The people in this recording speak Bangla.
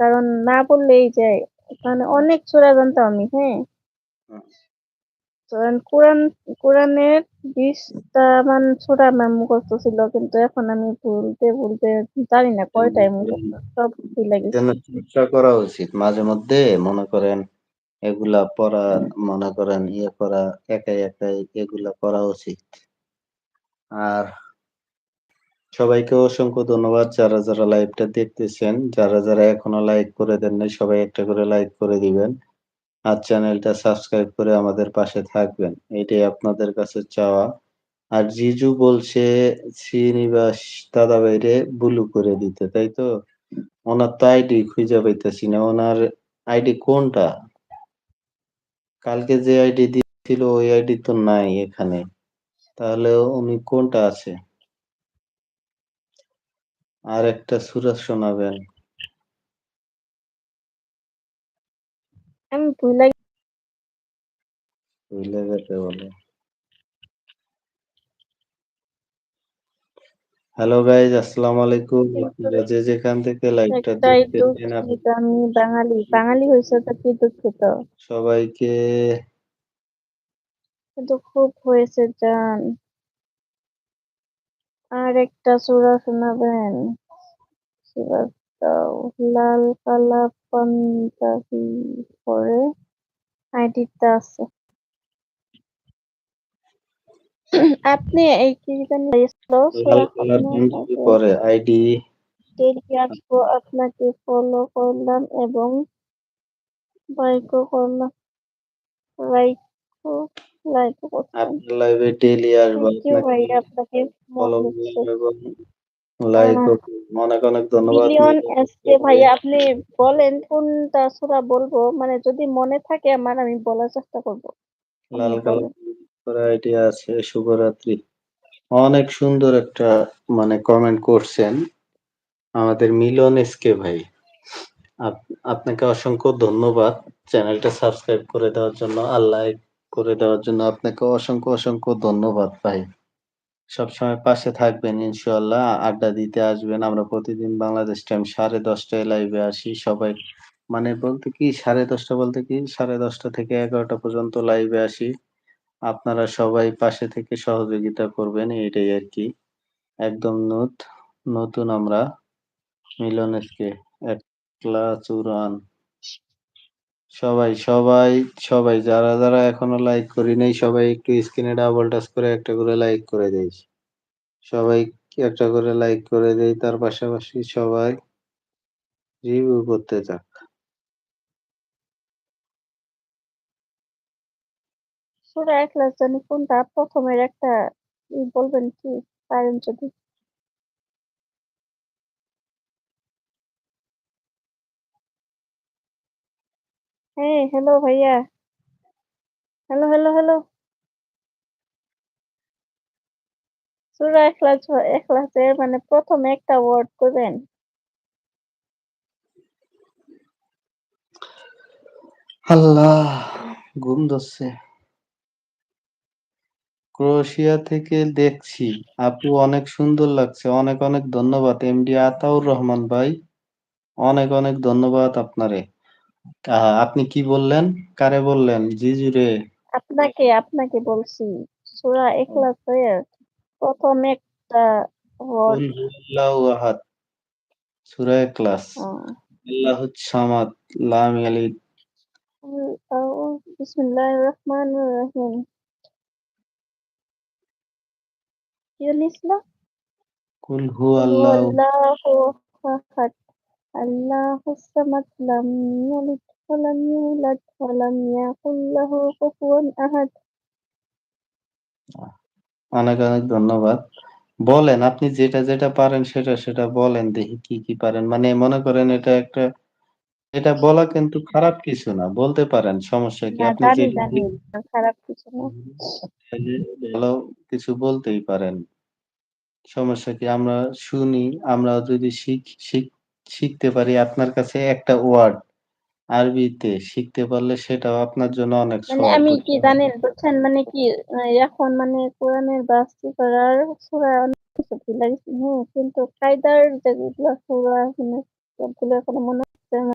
কারণ না বললেই যায় মানে অনেক সূরা জানতাম আমি, হ্যাঁ? এখন কোরআন কোরআনের ২০ টা মান সূরা আমার মুখস্থ ছিল। কিন্তু এখন আমি বলতে, বলতে জানি না কয়টায় মুখস্থ। সব গেছি। চর্চা করা উচিত। মাঝে মধ্যে মনে করেন এগুলা পড়া মনে করেন ইয়ে করা একাই, একাই এগুলা করা উচিত। আর সবাইকে অসংখ্য ধন্যবাদ যারা, যারা লাইভটা দেখতেছেন। যারা, যারা এখনও লাইক করে দেন নাই সবাই একটা করে লাইক করে দিবেন। আর চ্যানেলটা সাবস্ক্রাইব করে আমাদের পাশে থাকবেন। এটাই আপনাদের কাছে চাওয়া। আর জিজু বলছে শ্রীনিবাস দাদাভাইরে বুলু করে দিতে, তাই তো? ওনার তো আইডি খুঁজে পাইতেছি না। ওনার আইডি কোনটা? কালকে যে আইডি দিছিল ওই আইডি তো নাই এখানে। তাহলে উনি কোনটা আছে? আরেকটা সূরা শোনাবেন। আমি ভুইলা ভুইলা গেছে বলে। হ্যালো গাইজ আসসালামু আলাইকুম। যে যেখান থেকে লাইভটা দেখতেছেন আমি বাঙালি। বাঙালি হইছে তো কি দুঃখিত? সবাইকে কিন্তু খুব হয়েছে জান। আর একটা সূরা শোনাবেন? লাল কালা পাঞ্জাবি পরে আইডিটা আছে। আপনি এই কি জানি পরে আইডি আসব আপনাকে ফলো করলাম এবং লাইকও করলাম। লাইকও লাইকও করছেন। আপনার লাইভে ডেইলি আসব। আপনাকে ফলো করলাম এবং আহ লাইকও অনেক, অনেক ধন্যবাদ। মিলিয়ন এসকে ভাইয়া আপনি বলেন কোনটা সূরা বলব? মানে যদি মনে থাকে আমার আমি বলার চেষ্টা করব। লাল কালার আইডি আছে শুভরাত্রি। অনেক সুন্দর একটা মানে কমেন্ট করছেন আমাদের মিলন এসকে ভাই। আপ আপনাকে অসংখ্য ধন্যবাদ চ্যানেলটা সাবস্ক্রাইব করে দেওয়ার জন্য আর লাইক করে দেওয়ার জন্য আপনাকে অসংখ্য, অসংখ্য ধন্যবাদ ভাই। সবসময় পাশে থাকবেন, ইনশাআল্লাহ। আড্ডা দিতে আসবেন। আমরা প্রতিদিন বাংলাদেশ টাইম 10:30টায় লাইভে আসি। সবাই মানে বলতে কি 10:30 বলতে কি 10:30 থেকে 11টা পর্যন্ত লাইভে আসি। আপনারা সবাই পাশে থেকে সহযোগিতা করবেন এটাই আরকি। একদম নুত, নতুন আমরা মিলন এসকে একলা চুরান। সবাই, সবাই, সবাই যারা, যারা এখনও লাইক করি নাই সবাই একটু স্ক্রিনে ডাবল টাচ করে একটা করে লাইক করে দেই। সবাই একটা করে লাইক করে দেই। তার পাশাপাশি সবাই রিভিউ করতে যাক। সূরা জানি কোনটা? ১ম এর একটা বলবেন কি? পারেন যদি। হ্যাঁ, হ্যালো ভাইয়া। Hello, hello, hello. সূরা ইখলাস ইখলাসের মানে ১ম একটা ওয়ার্ড কইবেন? আল্লাহ! ঘুম ধরছে। ক্রোয়েশিয়া থেকে দেখছি। আপু অনেক সুন্দর লাগছে। অনেক, অনেক ধন্যবাদ এমডি আতাউর রহমান ভাই। অনেক, অনেক ধন্যবাদ আপনারে। আপনি কি বললেন? কারে বললেন? জিজুরে? আপনাকে, আপনাকে বলছি। সূরা ইখলাসের ১ম একটা ওয়ার্ড কুল হুয়াল্লাহু আহাদ। সূরা ইখলাস। ও। আল্লাহুস সামাদ, লাম ইয়ালিদ কুল বিসমিল্লাহির রহমানির রহিম। কি? কুল কুল হুয়াল্লাহু হুয়াল্লাহু আহাদ। আল্লাহুস সামাদ লাম ইয়ালিদ ওয়া লাম ইউলাদ ওয়া লাম ইয়াকুল লাহু অনেক, অনেক ধন্যবাদ। বলেন আপনি যেটা, যেটা পারেন সেটা, সেটা বলেন দেখি কি, কি পারেন। মানে মনে করেন এটা একটা এটা বলা কিন্তু খারাপ কিছু না। বলতে পারেন সমস্যা কি? আপনি জানি। খারাপ কিছু না। ভালো কিছু বলতেই পারেন। সমস্যা কি? আমরা শুনি, আমরা যদি শিখ শিখ শিখতে পারি আপনার কাছে একটা ওয়ার্ড আরবিতে শিখতে পারলে সেটাও আপনার জন্য অনেক মানে আমি কি। জানেন বুঝছেন? মানে কি আ এখন মানে কোরআনের বাস্তি করার সূরা অনেক কিছু ভুল গেছি, হ্যাঁ? কিন্তু কায়দার যেগুলা সূরা না সবগুলো এখন মনে